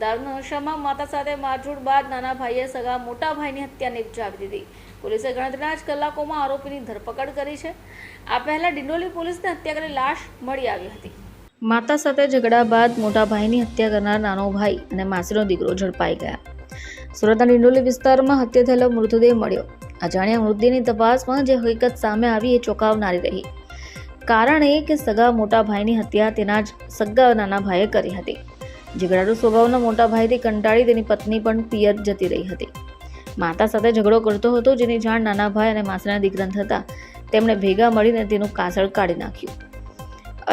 દારૂના માતા સાથે મારઝૂડ બાદ નાના ભાઈએ સગા મોટા ભાઈની હત્યાને નિપજાવી દીધી. પોલીસે ગણતરીના જ કલાકોમાં આરોપીની ધરપકડ કરી છે. આ પહેલા ડિંડોલી પોલીસને હત્યા કરી લાશ મળી આવી હતી. માતા સાથે ઝઘડા બાદ મોટા ભાઈની હત્યા કરનાર નાનો ભાઈ અને માસીનો દીકરો ઝડપાઈ ગયા. સુરતના ડિંડોલી વિસ્તારમાં હત્યા થયેલો મૃતદેહ મળ્યો. અજાણ્યા મૃતદેહની તપાસમાં જે હકીકત સામે આવી એ ચોંકાવનારી રહી. કારણ એ કે સગા મોટા ભાઈની હત્યા તેના જ સગા નાના ભાઈએ કરી હતી. ઝઘડાળુ સ્વભાવના મોટા ભાઈથી કંટાળી તેની પત્ની પણ પિયર જતી રહી હતી. માતા સાથે ઝઘડો કરતો હતો, જેની જાણ નાના ભાઈ અને માસના દીકરા થતાં તેમણે ભેગા મળીને તેનું કાસળ કાઢી નાખ્યું.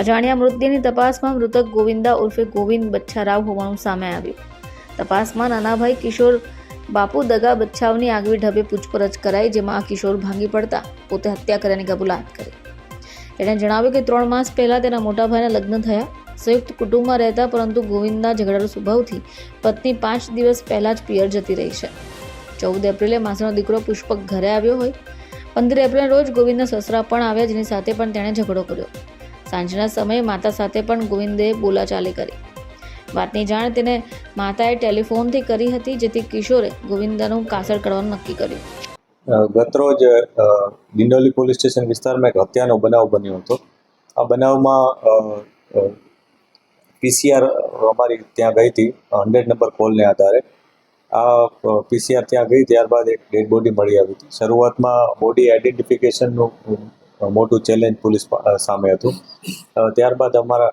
અજાણ્યા મૃતદેહની તપાસમાં મૃતક ગોવિંદા ઉર્ફે ગોવિંદ બચ્છારાવ હોવાનું સામે આવ્યું. તપાસમાં નાના ભાઈ કિશોર બાપુ દગા બચ્છાવની આગવી ઢબે પૂછપરછ કરાઈ, જેમાં આ કિશોર ભાંગી પડતા પોતે હત્યા કર્યાની કબૂલાત કરી. તેણે જણાવ્યું કે ત્રણ માસ પહેલાં તેના મોટાભાઈના લગ્ન થયા. સંયુક્ત કુટુંબમાં રહેતા પરંતુ ગોવિંદના ઝઘડાળુ સ્વભાવથી પત્ની પાંચ દિવસ પહેલા જ પિયર જતી રહી છે. ચૌદ એપ્રિલે માસનો દીકરો પુષ્પક ઘરે આવ્યો હોય. પંદર એપ્રિલના રોજ ગોવિંદના સસરા પણ આવ્યા જેની સાથે પણ તેણે ઝઘડો કર્યો. સાંજના સમયે માતા સાથે પણ ગોવિંદે બોલાચાલી કરી. વાતની જાણ તેને માતાએ ટેલિફોનથી કરી હતી જેથી કિશોરે ગોવિંદાનું કાસળ કરવાનું નક્કી કર્યું. ગતરોજ અ, દિંડોલી પોલીસ સ્ટેશન વિસ્તારમાં એક હત્યાનો બનાવ બન્યો હતો. આ બનાવમાં પીસીઆર અમારી ત્યાં ગઈ હતી હંડ્રેડ નંબર કોલને આધારે. આ પીસીઆર ત્યાં ગઈ, ત્યારબાદ એક ડેડ બોડી મળી આવી હતી. શરૂઆતમાં બોડી આઈડેન્ટિફિકેશનનું મોટું ચેલેન્જ પોલીસ સામે હતું. ત્યારબાદ અમારા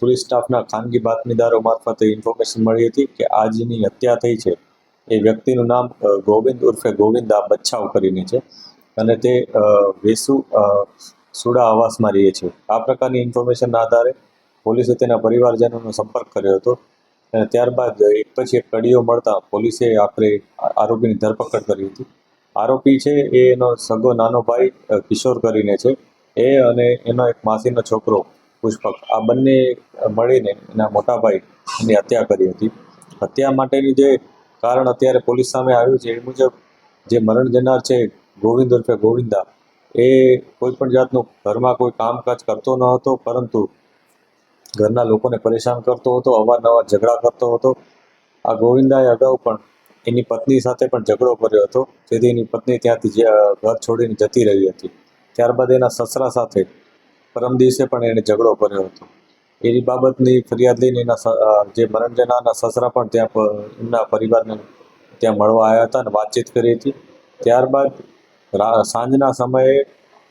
પોલીસ સ્ટાફના ખાનગી બાતમીદારો મારફતે ઇન્ફોર્મેશન મળી હતી કે આજની હત્યા થઈ છે. એ વ્યક્તિનું નામ ગોવિંદ ઉર્ફે ગોવિંદા બચ્છાવ કરીને છે. અને તે વેસુ સુડા આવાસમાં રહે છે. આ પ્રકારની ઇન્ફોર્મેશનના આધારે પોલીસે તેના પરિવારજનોનો સંપર્ક કર્યો હતો અને ત્યારબાદ એક પછી એક કડીઓ મળતા પોલીસે આખરે આરોપીની ધરપકડ કરી હતી. આરોપી છે એ એનો સગો નાનો ભાઈ કિશોર કરીને છે. એ અને એનો એક માસીનો છોકરો પુષ્પક, આ બંને મળીને એના મોટા ભાઈ એની હત્યા કરી હતી. હત્યા માટેની જે કારણ અત્યારે પોલીસ સામે આવ્યું છે એ મુજબ જે મરણ જનાર છે ગોવિંદ ઉર્ફે ગોવિંદા, એ કોઈ પણ જાતનું ઘરમાં કોઈ કામકાજ કરતો ન હતો, પરંતુ ઘરના લોકોને પરેશાન કરતો હતો, અવારનવાર ઝઘડા કરતો હતો. આ ગોવિંદાએ અગાઉ પણ એની પત્ની સાથે પણ ઝઘડો કર્યો હતો. જેથી એની પત્ની ત્યાંથી ઘર છોડીને જતી રહી હતી. ત્યારબાદ એના સસરા સાથે પરમ દિવસે પણ એણે ઝઘડો કર્યો હતો. એની બાબતની ફરિયાદ લઈને એના જે મરણ જનારના સસરા પણ ત્યાં એમના પરિવારને ત્યાં મળવા આવ્યા હતા અને વાતચીત કરી હતી. ત્યારબાદ સાંજના સમયે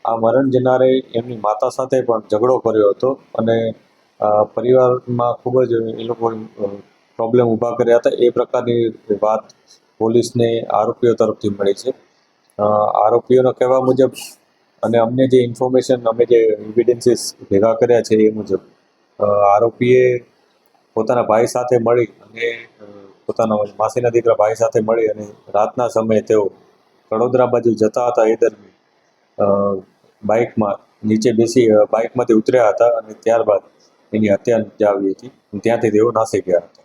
આ મરણ જનારે એમની માતા સાથે પણ ઝઘડો કર્યો હતો અને પરિવારમાં ખૂબ જ એ લોકો પ્રોબ્લેમ ઊભા કર્યા હતા. એ પ્રકારની વાત પોલીસને આરોપીઓ તરફથી મળી છે. આરોપીઓનો કહેવા મુજબ અને અમને જે ઇન્ફોર્મેશન, અમે જે એવિડન્સીસ ભેગા કર્યા છે એ મુજબ આરોપીએ પોતાના ભાઈ સાથે મળી અને પોતાના માસીના દીકરા ભાઈ સાથે મળી અને રાતના સમયે તેઓ વડોદરા બાજુ જતા હતા. એ દરમિયાન બાઇકમાં નીચે બેસી બાઇકમાંથી ઉતર્યા હતા અને ત્યારબાદ એની હત્યા નિપજાવી હતી. ત્યાંથી તેઓ નાસી ગયા હતા.